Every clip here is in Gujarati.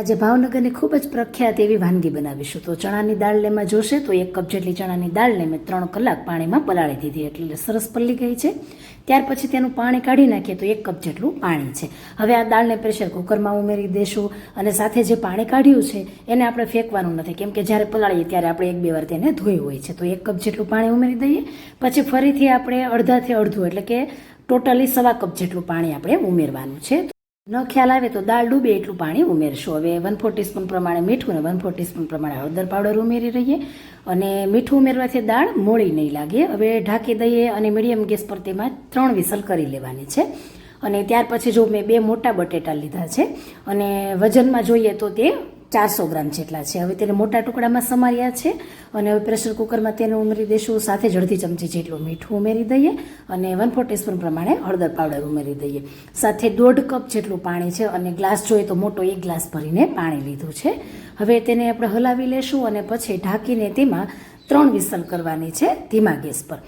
આજે ભાવનગરની ખૂબ જ પ્રખ્યાત એવી વાનગી બનાવીશું. તો ચણાની દાળ લેમાં જોશે તો એક કપ જેટલી ચણાની દાળને મેં ત્રણ કલાક પાણીમાં પલાળી દીધી. એટલે સરસ પલ્લી ગઈ છે. ત્યાર પછી તેનું પાણી કાઢી નાખીએ તો એક કપ જેટલું પાણી છે. હવે આ દાળને પ્રેશર કુકરમાં ઉમેરી દેશું અને સાથે જે પાણી કાઢ્યું છે એને આપણે ફેંકવાનું નથી. કેમ કે જ્યારે પલાળીએ ત્યારે આપણે એક બે વાર તેને ધોઈ હોય છે. તો એક કપ જેટલું પાણી ઉમેરી દઈએ. પછી ફરીથી આપણે અડધાથી અડધું એટલે કે ટોટલી સવા કપ જેટલું પાણી આપણે ઉમેરવાનું છે. ન ખ્યાલ આવે તો દાળ ડૂબે એટલું પાણી ઉમેરશું. હવે વન ફોર ટીસ્પૂન પ્રમાણે મીઠું અને વન ફોર ટીસ્પૂન પ્રમાણે હળદર પાવડર ઉમેરી રહીએ. અને મીઠું ઉમેરવાથી દાળ મોળી નહીં લાગે. હવે ઢાંકી દઈએ અને મીડિયમ ગેસ પર તેમાં ત્રણ વિસલ કરી લેવાની છે. અને ત્યાર પછી જો મેં બે મોટા બટેટા લીધા છે અને વજનમાં જોઈએ તો તે ચારસો ગ્રામ જેટલા છે. હવે તેને મોટા ટુકડામાં સમાર્યા છે અને હવે પ્રેશર કુકરમાં તેને ઉમેરી દઈશું. સાથે જ અડધી ચમચી જેટલું મીઠું ઉમેરી દઈએ અને વન ફોર ટીસ્પૂન પ્રમાણે હળદર પાવડર ઉમેરી દઈએ. સાથે દોઢ કપ જેટલું પાણી છે અને ગ્લાસ જોઈએ તો મોટો એક ગ્લાસ ભરીને પાણી લીધું છે. હવે તેને આપણે હલાવી લેશું અને પછી ઢાંકીને તેમાં ત્રણ વિસલ કરવાની છે ધીમા ગેસ પર.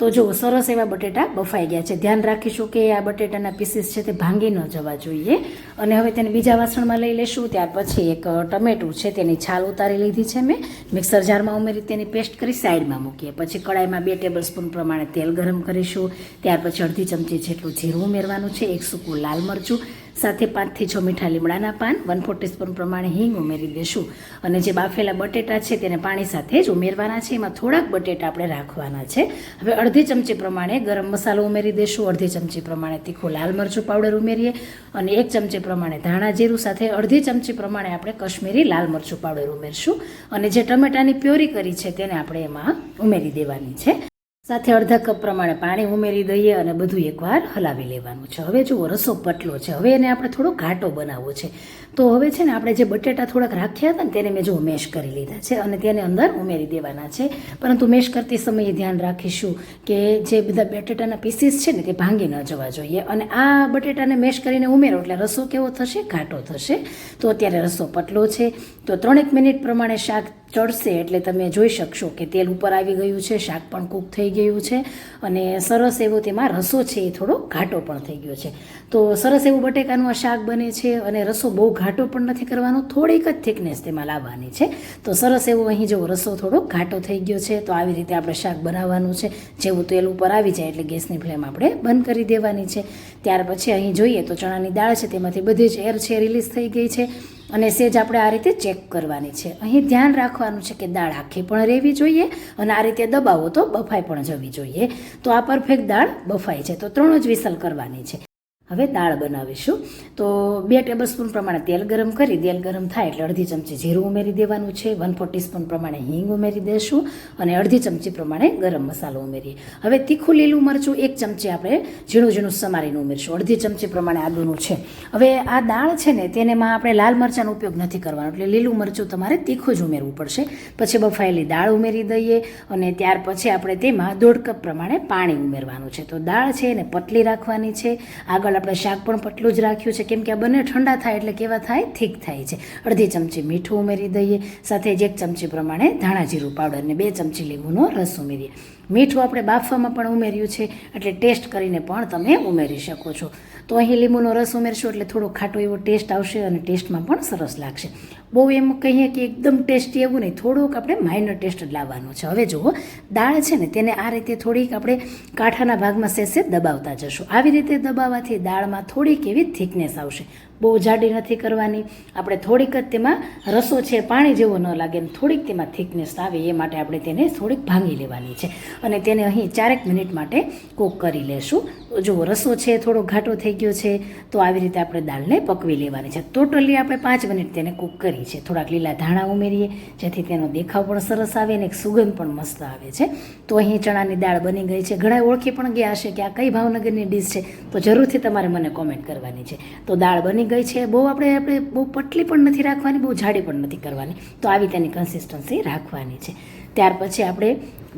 તો જો સરસ એવા બટેટા બફાઈ ગયા છે. ધ્યાન રાખીશું કે આ બટેટાના પીસીસ છે તે ભાંગી ન જવા જોઈએ. અને હવે તેને બીજા વાસણમાં લઈ લેશું, ત્યાર પછી એક ટમેટું છે તેની છાલ ઉતારી લીધી છે મેં. મિક્સર જારમાં ઉમેરી તેની પેસ્ટ કરી સાઈડમાં મૂકીએ. પછી કડાઈમાં બે ટેબલ સ્પૂન પ્રમાણે તેલ ગરમ કરીશું. ત્યાર પછી અડધી ચમચી જેટલું જીરું ઉમેરવાનું છે, એક સૂકું લાલ મરચું સાથે પાંચથી છ મીઠા લીમડાના પાન વન ફોર ટીસ્પૂન પ્રમાણે હિંગ ઉમેરી દેશું. અને જે બાફેલા બટેટા છે તેને પાણી સાથે જ ઉમેરવાના છે. એમાં થોડાક બટેટા આપણે રાખવાના છે. હવે અડધી ચમચી પ્રમાણે ગરમ મસાલો ઉમેરી દેશું. અડધી ચમચી પ્રમાણે તીખું લાલ મરચું પાવડર ઉમેરીએ. અને એક ચમચી પ્રમાણે ધાણા જીરું સાથે અડધી ચમચી પ્રમાણે આપણે કશ્મીરી લાલ મરચું પાવડર ઉમેરશું. અને જે ટમેટાની પ્યોરી કરી છે તેને આપણે એમાં ઉમેરી દેવાની છે. સાથે અડધા કપ પ્રમાણે પાણી ઉમેરી દઈએ અને બધું એકવાર હલાવી લેવાનું છે. હવે જુઓ, રસો પટલો છે. હવે એને આપણે થોડો ઘાટો બનાવવો છે. તો હવે છે ને આપણે જે બટેટા થોડાક રાખ્યા હતા ને તેને મેં જો મેશ કરી લીધા છે અને તેને અંદર ઉમેરી દેવાના છે. પરંતુ મેશ કરતી સમયે ધ્યાન રાખીશું કે જે બધા બટેટાના પીસીસ છે ને તે ભાંગી ન જવા જોઈએ. અને આ બટેટાને મેશ કરીને ઉમેરો એટલે રસો કેવો થશે? ઘાટો થશે. તો અત્યારે રસો પટલો છે. તો ત્રણેક મિનિટ પ્રમાણે શાક ચડશે એટલે તમે જોઈ શકશો કે તેલ ઉપર આવી ગયું છે, શાક પણ કૂક થઈ ગયું છે અને સરસ એવો તેમાં રસો છે એ થોડો ઘાટો પણ થઈ ગયો છે. તો સરસ એવું બટેકાનું આ શાક બને છે અને રસો બહુ ઘાટો પણ નથી કરવાનો, થોડીક જ થિકનેસ તેમાં લાવવાની છે. તો સરસ એવો અહીં જેવો રસો થોડો ઘાટો થઈ ગયો છે, તો આવી રીતે આપણે શાક બનાવવાનું છે. જેવું તેલ ઉપર આવી જાય એટલે ગેસની ફ્લેમ આપણે બંધ કરી દેવાની છે. ત્યાર પછી અહીં જોઈએ તો ચણાની દાળ છે, તેમાંથી બધી જ એર છે રિલીઝ થઈ ગઈ છે. અને સેજ આપણે આ રીતે ચેક કરવાની છે. અહીં ધ્યાન રાખવાનું છે કે દાળ આખી પણ રહેવી જોઈએ અને આ રીતે દબાવો તો બફાઈ પણ જવી જોઈએ. તો આ પરફેક્ટ દાળ બફાઈ છે. તો ત્રણ જ વિસલ કરવાની છે. હવે દાળ બનાવીશું. તો બે ટેબલ સ્પૂન પ્રમાણે તેલ ગરમ કરી, તેલ ગરમ થાય એટલે અડધી ચમચી જીરું ઉમેરી દેવાનું છે. વન ફોર ટીસ્પૂન પ્રમાણે હિંગ ઉમેરી દેશું અને અડધી ચમચી પ્રમાણે ગરમ મસાલો ઉમેરીએ. હવે તીખું લીલું મરચું એક ચમચી આપણે ઝીણું ઝીણું સમારીને ઉમેરશું. અડધી ચમચી પ્રમાણે આદુનું છે. હવે આ દાળ છે ને તેનેમાં આપણે લાલ મરચાંનો ઉપયોગ નથી કરવાનો. એટલે લીલું મરચું તમારે તીખું જ ઉમેરવું પડશે. પછી બફાયેલી દાળ ઉમેરી દઈએ અને ત્યાર પછી આપણે તેમાં દોઢ કપ પ્રમાણે પાણી ઉમેરવાનું છે. તો દાળ છે એને પતલી રાખવાની છે. આગળ આપણે શાક પણ પટલું જ રાખ્યું છે. કેમ કે આ બંને ઠંડા થાય એટલે કેવા થાય? થીક થાય છે. અડધી ચમચી મીઠું ઉમેરી દઈએ. સાથે જ એક ચમચી પ્રમાણે ધાણા જીરું પાવડર અને બે ચમચી લીંબુનો રસ ઉમેરીએ. મીઠું આપણે બાફવામાં પણ ઉમેર્યું છે, એટલે ટેસ્ટ કરીને પણ તમે ઉમેરી શકો છો. તો અહીં લીંબુનો રસ ઉમેરશો એટલે થોડો ખાટો એવો ટેસ્ટ આવશે અને ટેસ્ટમાં પણ સરસ લાગશે. બહુ એમ કહીએ કે એકદમ ટેસ્ટી એવું નહીં, થોડુંક આપણે માઇનર ટેસ્ટ લાવવાનો છે. હવે જુઓ, દાળ છે ને, તેને આ રીતે થોડીક આપણે કાંઠાના ભાગમાં સેસે દબાવતા જશું. આવી રીતે દબાવવાથી દાળમાં થોડીક એવી થિકનેસ આવશે. બહુ જાડી નથી કરવાની. આપણે થોડીક જ તેમાં રસો છે, પાણી જેવો ન લાગે ને થોડીક તેમાં થિકનેસ આવે એ માટે આપણે તેને થોડીક ભાંગી લેવાની છે. અને તેને અહીં ચારેક મિનિટ માટે કૂક કરી લેશું. જો રસો છે, થોડો ઘાટો થઈ ગયો છે, તો આવી રીતે આપણે દાળને પકવી લેવાની છે. ટોટલી આપણે પાંચ મિનિટ તેને કૂક કરી છે. થોડાક લીલા ધાણા ઉમેરીએ, જેથી તેનો દેખાવ પણ સરસ આવે અને એક સુગંધ પણ મસ્ત આવે છે. તો અહીં ચણાની દાળ બની ગઈ છે. ઘણા ઓળખી પણ ગયા હશે કે આ કઈ ભાવનગરની ડીશ છે, તો જરૂરથી તમારે મને કોમેન્ટ કરવાની છે. તો દાળ બની ગઈ છે. બહુ આપણે આપણે બહુ પટલી પણ નથી રાખવાની, બહુ જાડી પણ નથી કરવાની. તો આવી તેની કન્સિસ્ટન્સી રાખવાની છે. ત્યાર પછી આપણે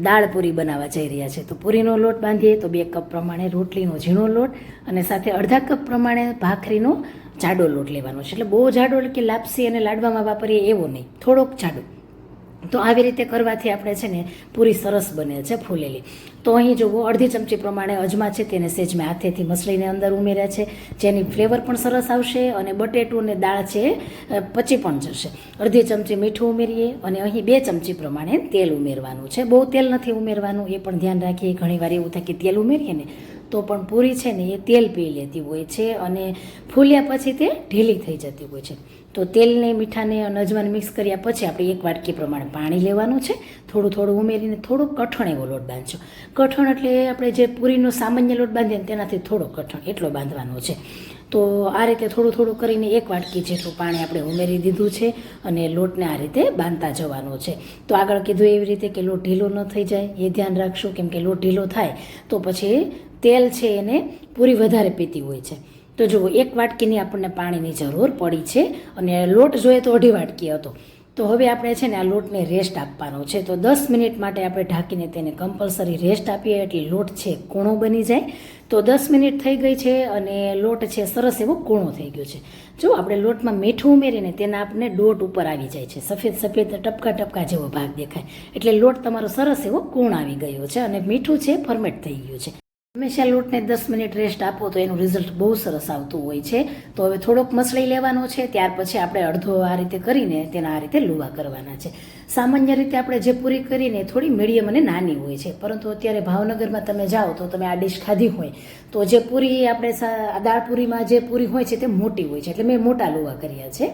દાળ પૂરી બનાવવા જઈ રહ્યા છે તો પૂરીનો લોટ બાંધીએ તો બે કપ પ્રમાણે રોટલીનો ઝીણો લોટ અને સાથે અડધા કપ પ્રમાણે ભાખરીનો જાડો લોટ લેવાનો છે. એટલે બહુ જાડો એટલે કે લાપસી અને લાડવામાં વાપરીએ એવો નહીં. થોડોક જાડો. તો આવી રીતે કરવાથી આપણે છે ને પૂરી સરસ બને છે ફૂલેલી. તો અહીં જુઓ, અડધી ચમચી પ્રમાણે અજમા છે, તેને સેજ મેં હાથેથી મસળીને અંદર ઉમેર્યા છે. જેની ફ્લેવર પણ સરસ આવશે અને બટેટું અને દાળ છે પચી પણ જશે. અડધી ચમચી મીઠું ઉમેરીએ અને અહીં બે ચમચી પ્રમાણે તેલ ઉમેરવાનું છે. બહુ તેલ નથી ઉમેરવાનું, એ પણ ધ્યાન રાખીએ. ઘણીવાર એવું થાય કે તેલ ઉમેરીએ ને તો પણ પૂરી છે ને એ તેલ પી લેતી હોય છે અને ફૂલ્યા પછી તે ઢીલી થઈ જતી હોય છે. તો તેલને, મીઠાને અને અજવાન મિક્સ કર્યા પછી આપણે એક વાટકી પ્રમાણે પાણી લેવાનું છે. થોડું થોડું ઉમેરીને થોડું કઠણ એવો લોટ બાંધજો. કઠણ એટલે આપણે જે પૂરીનો સામાન્ય લોટ બાંધીએ ને તેનાથી થોડો કઠણ એટલો બાંધવાનો છે. તો આ રીતે થોડું થોડું કરીને એક વાટકી જેટલું પાણી આપણે ઉમેરી દીધું છે અને લોટને આ રીતે બાંધતા જવાનો છે. તો આગળ કીધું એવી રીતે કે લોટ ઢીલો ન થઈ જાય. એ ધ્યાન રાખશું કેમ કે લોટ ઢીલો થાય તો પછી તેલ છે એને પૂરી વધારે પીતી હોય છે. તો જુઓ, એક વાટકીની આપણને પાણીની જરૂર પડી છે અને લોટ જોઈએ તો અઢી વાટકી હતો. તો હવે આપણે છે ને આ લોટને રેસ્ટ આપવાનો છે. તો દસ મિનિટ માટે આપણે ઢાંકીને તેને કમ્પલસરી રેસ્ટ આપીએ એટલે લોટ છે કૂણો બની જાય. તો દસ મિનિટ થઈ ગઈ છે અને લોટ છે સરસ એવો કૂણો થઈ ગયો છે. જો આપણે લોટમાં મીઠું ઉમેરીને તેના આપણને ડોટ ઉપર આવી જાય છે. સફેદ સફેદ ટપકા ટપકા જેવો ભાગ દેખાય. એટલે લોટ તમારો સરસ એવો કૂણ આવી ગયો છે અને મીઠું છે ફર્મેટ થઈ ગયું છે. હંમેશા લોટને દસ મિનિટ રેસ્ટ આપો તો એનું રિઝલ્ટ બહુ સરસ આવતું હોય છે. તો હવે થોડોક મસળી લેવાનો છે, ત્યાર પછી આપણે અડધો આ રીતે કરીને તેના આ રીતે લુવા કરવાના છે. સામાન્ય રીતે આપણે જે પૂરી કરીને થોડી મીડિયમ અને નાની હોય છે, પરંતુ અત્યારે ભાવનગરમાં તમે જાઓ તો તમે આ ડિશ ખાધી હોય, તો જે પૂરી આપણે દાળ પૂરીમાં જે પૂરી હોય છે તે મોટી હોય છે. એટલે મેં મોટા લુવા કર્યા છે.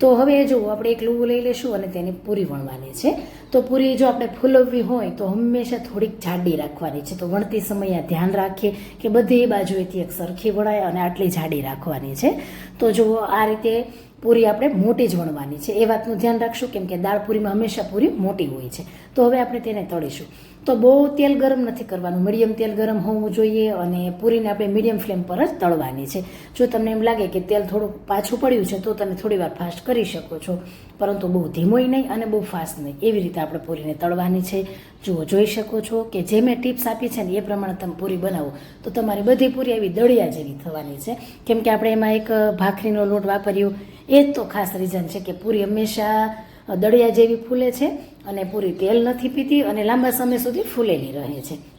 તો હવે જુઓ આપણે એક લૂવું લઈ લેશું અને તેની પૂરી વણવાની છે. તો પૂરી જો આપણે ફૂલવવી હોય તો હંમેશા થોડીક જાડી રાખવાની છે. તો વણતી સમયે ધ્યાન રાખીએ કે બધી બાજુએથી એક સરખી વણાય અને આટલી જાડી રાખવાની છે. તો જુઓ આ રીતે પૂરી આપણે મોટી જ વણવાની છે. એ વાતનું ધ્યાન રાખશું કેમ કે દાળ પૂરીમાં હંમેશા પૂરી મોટી હોય છે. તો હવે આપણે તેને તળીશું. તો બહુ તેલ ગરમ નથી કરવાનું. મીડિયમ તેલ ગરમ હોવું જોઈએ અને પૂરીને આપણે મીડિયમ ફ્લેમ પર જ તળવાની છે. જો તમને એમ લાગે કે તેલ થોડું પાછું પડ્યું છે, તો તમે થોડી વાર ફાસ્ટ કરી શકો છો. પરંતુ બહુ ધીમોય નહીં અને બહુ ફાસ્ટ નહીં. એવી રીતે આપણે પૂરીને તળવાની છે. જુઓ, જોઈ શકો છો કે જે મેં ટિપ્સ આપી છે ને, એ પ્રમાણે તમે પૂરી બનાવો. તો તમારી બધી પૂરી આવી દળિયા જેવી થવાની છે. કેમ કે આપણે એમાં એક ભાખરીનો લોટ વાપર્યો. એ જ તો ખાસ રીઝન છે કે પૂરી હંમેશા દળિયા જેવી ફૂલે છે અને પૂરી તેલ નથી પીતી અને લાંબા સમય સુધી ફૂલેલી રહે છે.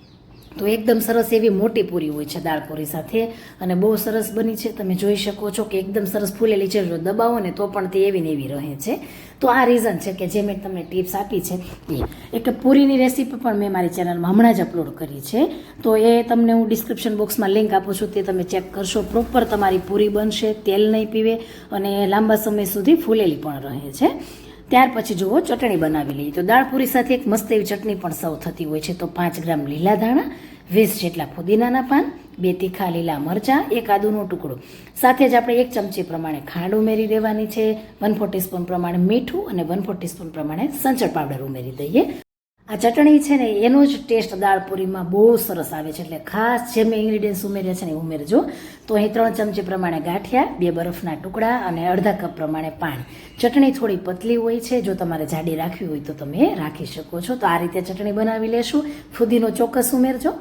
તો એકદમ સરસ એવી મોટી પૂરી હોય છે દાળ પૂરી સાથે અને બહુ સરસ બની છે. તમે જોઈ શકો છો કે એકદમ સરસ ફૂલેલી છે. દબાવો ને તો પણ તે એવી ને એવી રહે છે. તો આ રીઝન છે કે જે મેં તમને ટિપ્સ આપી છે એ. એક પૂરીની રેસીપી પણ મેં મારી ચેનલમાં હમણાં જ અપલોડ કરી છે. તો એ તમને હું ડિસ્ક્રિપ્શન બોક્સમાં લિંક આપું છું. તે તમે ચેક કરશો. પ્રોપર તમારી પૂરી બનશે, તેલ નહીં પીવે અને લાંબા સમય સુધી ફૂલેલી પણ રહે છે. ત્યાર પછી જુઓ, ચટણી બનાવી લઈએ. તો દાળ પૂરી સાથે એક મસ્ત એવી ચટણી પણ સર્વ થતી હોય છે. તો પાંચ ગ્રામ લીલા ધાણા, વીસ જેટલા ફુદીનાના પાન, બે તીખા લીલા મરચાં, એક આદુનો ટુકડો. સાથે જ આપણે એક ચમચી પ્રમાણે ખાંડ ઉમેરી દેવાની છે. વન ફોર ટીસ્પૂન પ્રમાણે મીઠું અને વન ફોર ટીસ્પૂન પ્રમાણે સંચળ પાવડર ઉમેરી દઈએ. આ ચટણી છે ને, એનો જ ટેસ્ટ દાળ પૂરીમાં બહુ સરસ આવે છે. એટલે ખાસ જે મેં ઇન્ગ્રીડિયન્ટ્સ ઉમેર્યા છે ને ઉમેરજો. તો અહીં ત્રણ ચમચી પ્રમાણે ગાંઠિયા, બે બરફના ટુકડા અને અડધા કપ પ્રમાણે પાણી. ચટણી થોડી પતલી હોય છે, જો તમારે જાડી રાખવી હોય તો તમે રાખી શકો છો. તો આ રીતે ચટણી બનાવી લેશું. ફુદીનો ચોક્કસ ઉમેરજો.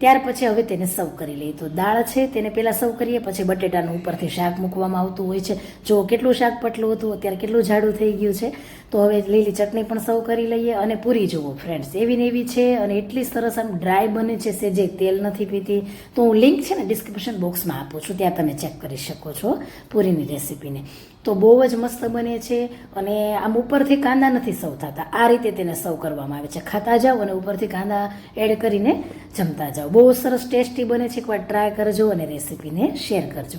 ત્યાર પછી હવે તેને સર્વ કરી લઈએ. તો દાળ છે, તેને પહેલાં સર્વ કરીએ, પછી બટેટાનું ઉપરથી શાક મૂકવામાં આવતું હોય છે. જો કેટલું શાક પટલું હતું, અત્યારે કેટલું જાડું થઈ ગયું છે. તો હવે લીલી ચટણી પણ સર્વ કરી લઈએ અને પૂરી જુઓ ફ્રેન્ડ્સ એવી ને એવી છે અને એટલી સરસ આમ ડ્રાય બને છે સે જે તેલ નથી પીતી. તો હું લિંક છે ને ડિસ્ક્રિપ્શન બોક્સમાં આપું છું, ત્યાં તમે ચેક કરી શકો છો પૂરીની રેસીપીને તો બહુ જ મસ્ત બને છે અને આમ ઉપરથી કાંદા નથી સર્વ થતા આ રીતે તેને સર્વ કરવામાં આવે છે. ખાતા જાઓ અને ઉપરથી કાંદા એડ કરીને જમતા જાઓ. બહુ સરસ ટેસ્ટી બને છે. એકવાર ટ્રાય કરજો અને રેસીપીને શેર કરજો.